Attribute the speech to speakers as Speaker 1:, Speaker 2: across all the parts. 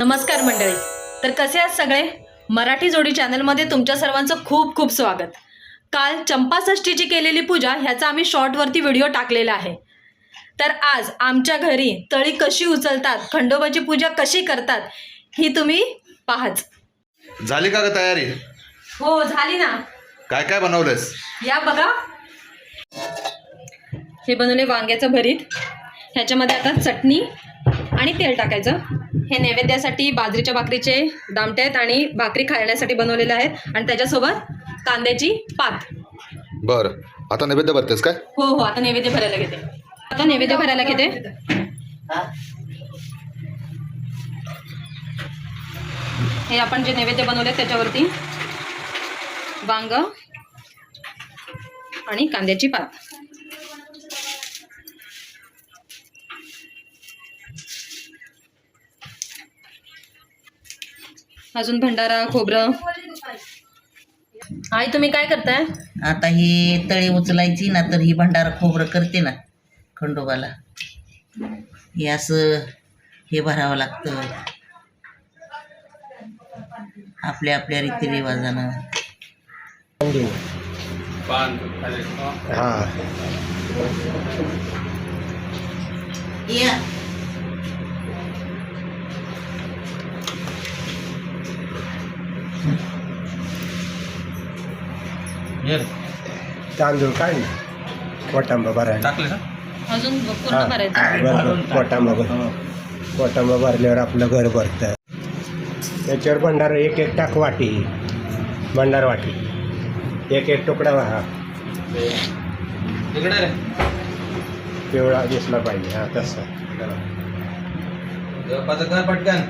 Speaker 1: नमस्कार मंडळी. तर कसे आहात सगळे? मराठी जोडी चॅनलमध्ये तुमच्या सर्वांचं खूप खूप स्वागत. काल चंपाषष्ठीची केलेली पूजा ह्याचा आम्ही शॉर्टवरती व्हिडिओ टाकलेला आहे. तर आज आमच्या घरी तळी कशी उचलतात खंडोबाची पूजा कशी करतात ही तुम्ही पाहाच
Speaker 2: झाली का ग तयारी?
Speaker 1: हो झाली ना.
Speaker 2: काय काय बनवलंस
Speaker 1: या बघा. हे बनवले वांग्याचं भरीत. ह्याच्यामध्ये आता चटणी आणि तेल टाकायचं. हे नैवेद्यासाठी बाजरीच्या भाकरीचे दामटे आहेत आणि भाकरी खाण्यासाठी बनवलेले आहेत. आणि त्याच्यासोबत कांद्याची पात.
Speaker 2: बर. आता नैवेद्य भरतेस काय?
Speaker 1: हो हो. आता नैवेद्य भरायला घेते. आता नैवेद्य भरायला घेते. हे आपण जे नैवेद्य बनवले त्याच्यावरती वांग आणि कांद्याची पात. अजून भंडारा खोबरं. आई तुम्ही काय करताय?
Speaker 3: आता ही तळी उचलायची ना तर ही भंडारा खोबरं करते ना खंडोबाला. हे असं हे भरावं लागतं. आपल्या आपल्या रीतिरिवाजानं या.
Speaker 4: तांदूळ काढ ना कोटांबा भरायला.
Speaker 1: अजून
Speaker 4: हा.
Speaker 1: पूर्ण भरायचं
Speaker 4: बरं कोटांबा. भर. कोटांबा भरल्यावर आपलं घर भरतं. त्याच्यावर भंडारा एक एक टाक वाटी. भंडार वाटी. एक एक तुकडा हा पिवळा दिसला पाहिजे. हा तसं.
Speaker 5: पटकन?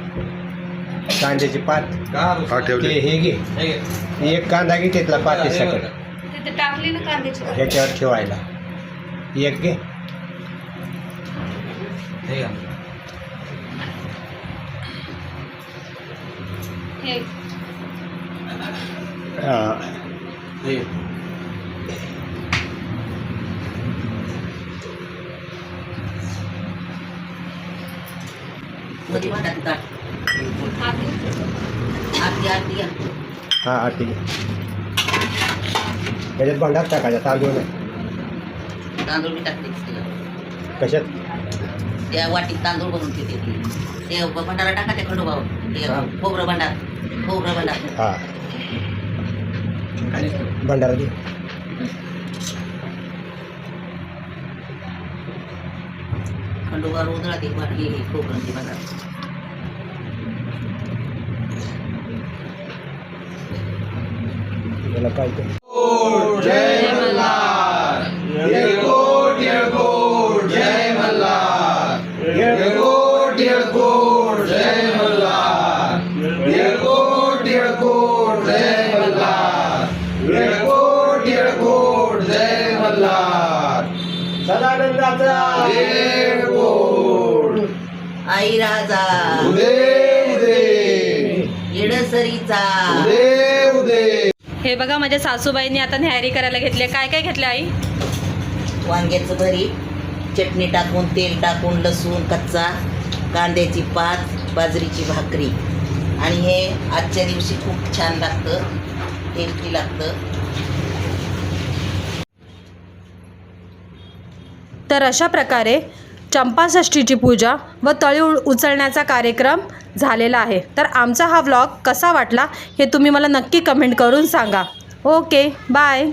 Speaker 4: कांद्याची पात.
Speaker 2: हा
Speaker 4: ते
Speaker 2: ठेवली
Speaker 4: हे घे. एक कांदा घे तिथला पाती सकट
Speaker 1: तिथे टाकली ना कांद्याची.
Speaker 4: ह्याच्यावर ठेवायला. एक घे.
Speaker 1: हे
Speaker 4: हा.
Speaker 3: मध्ये
Speaker 4: हा हा आहे. त्याच्यात भंडार टाकायचा तांदूळ नाही.
Speaker 3: तांदूळ बी टाकते तिला
Speaker 4: कशात?
Speaker 3: त्या वाटीत तांदूळ बनवून ठेवते ती. ते भंडारा टाका त्या खंडोबावर. ते
Speaker 4: हा.
Speaker 3: खोबरं भंडार. खोबरं भंडार.
Speaker 4: हा. भंडारा दे
Speaker 3: खंडोबावर उधळा ते वाटी खोबरं ते भंडार.
Speaker 4: त्याला पाहिजे सदानंदाचा
Speaker 3: आई राजा. येडसरीचा.
Speaker 1: हे बघा माझ्या सासूबाईंनी आता न्याहारी करायला घेतली काय काय घेतलं आई?
Speaker 3: वांग्याचं भरीत चटणी टाकून तेल टाकून लसूण कच्चा कांद्याची पात बाजरीची भाकरी. आणि हे आजच्या दिवशी खूप छान लागतं टेस्टी लागतं.
Speaker 1: तर अशा प्रकारे चंपाषष्ठीची पूजा व तळी उचलण्याचा कार्यक्रम झालेला आहे. तर आमचा हा व्लॉग कसा वाटला हे तुम्ही मला नक्की कमेंट करून सांगा. Okay bye